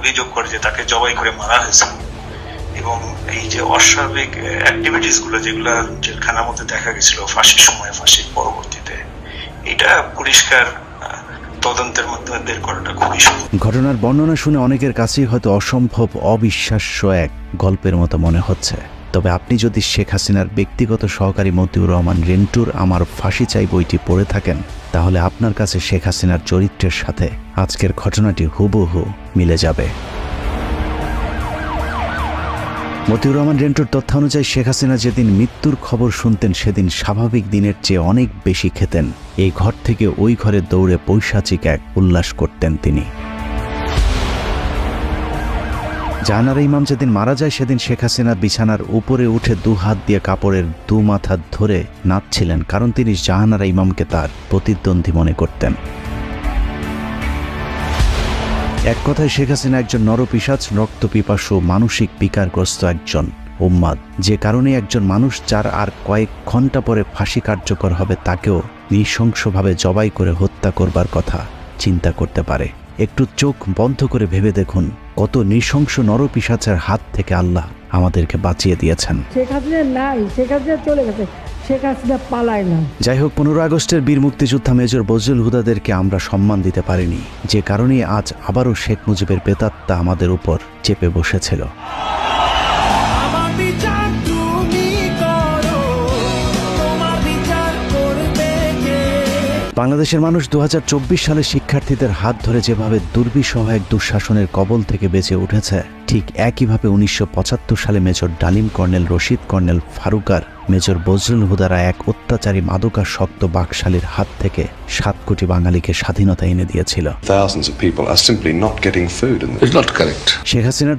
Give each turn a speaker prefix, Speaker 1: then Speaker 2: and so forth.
Speaker 1: অভিযোগ করে যে তাকে জবাই করে মারা হয়েছে। এবং এই যে অস্বাভাবিক অ্যাক্টিভিটিসগুলো যেগুলো জেলখানার মধ্যে দেখা গেছিল ফাঁসির সময়, ফাঁসির পরবর্তীতে, এটা পরিষ্কার তদন্তের মাধ্যমে বের করাটা খুবই
Speaker 2: ঘটনার বর্ণনা শুনে অনেকের কাছেই হয়তো অসম্ভব অবিশ্বাস্য এক গল্পের মতো মনে হচ্ছে। তবে আপনি যদি শেখ হাসিনার ব্যক্তিগত সহকারী মতিউর রহমান রেন্টুর আমার ফাঁসি চাই বইটি পড়ে থাকেন তাহলে আপনার কাছে শেখ হাসিনার চরিত্রের সাথে আজকের ঘটনাটি হুবহু মিলে যাবে। মতিউর রহমান রেন্টুর তথ্য অনুযায়ী শেখ হাসিনা যেদিন মৃত্যুর খবর শুনতেন, সেদিন স্বাভাবিক দিনের চেয়ে অনেক বেশি খেতেন। এই ঘর থেকে ওই ঘরে দৌড়ে পৈশাচিক এক উল্লাস করতেন তিনি। জাহানারা ইমাম যেদিন মারা যায়, সেদিন শেখ হাসিনা বিছানার উপরে উঠে দু হাত দিয়ে কাপড়ের দু মাথা ধরে নাচছিলেন, কারণ তিনি জাহানারা ইমামকে তার প্রতিদ্বন্দ্বী মনে করতেন। এক কথায়, শেখ হাসিনা একজন নরপিসাচ রক্তপিপাসু, মানসিক বিকারগ্রস্ত একজন উম্মাদ। যে কারণে একজন মানুষ যার আর কয়েক ঘণ্টা পরে ফাঁসি কার্যকর হবে, তাকেও নৃশংসভাবে জবাই করে হত্যা করবার কথা চিন্তা করতে পারে। একটু চোখ বন্ধ করে ভেবে দেখুন কত নৃশংস নরপিসাচের হাত থেকে আল্লাহ আমাদেরকে বাঁচিয়ে দিয়েছেন।
Speaker 3: শেখ হাসিনা নাই শেখ হাসিনা চলে গেছে শেখ হাসিনা পালায় না।
Speaker 2: যাই হোক পনেরো আগস্টের বীর মুক্তিযোদ্ধা মেজর বজরুল হুদাদেরকে আমরা সম্মান দিতে পারিনি। যে কারণে আজ আবারও শেখ মুজিবের বেতাত্মা আমাদের উপর চেপে বসেছিল। বাংলাদেশের মানুষ দু সালে শিক্ষার্থীদের হাত ধরে যেভাবে দুর্বিষহ এক দুঃশাসনের কবল থেকে বেঁচে উঠেছে ঠিক একইভাবে উনিশশো সালে major Dalim colonel Rashid colonel ফারুকার major Bazrul হুদারা এক অত্যাচারী মাদকাসক্ত বাকশালীর হাত থেকে সাত কোটি বাঙালিকে স্বাধীনতা এনে দিয়েছিল. শেখ হাসিনার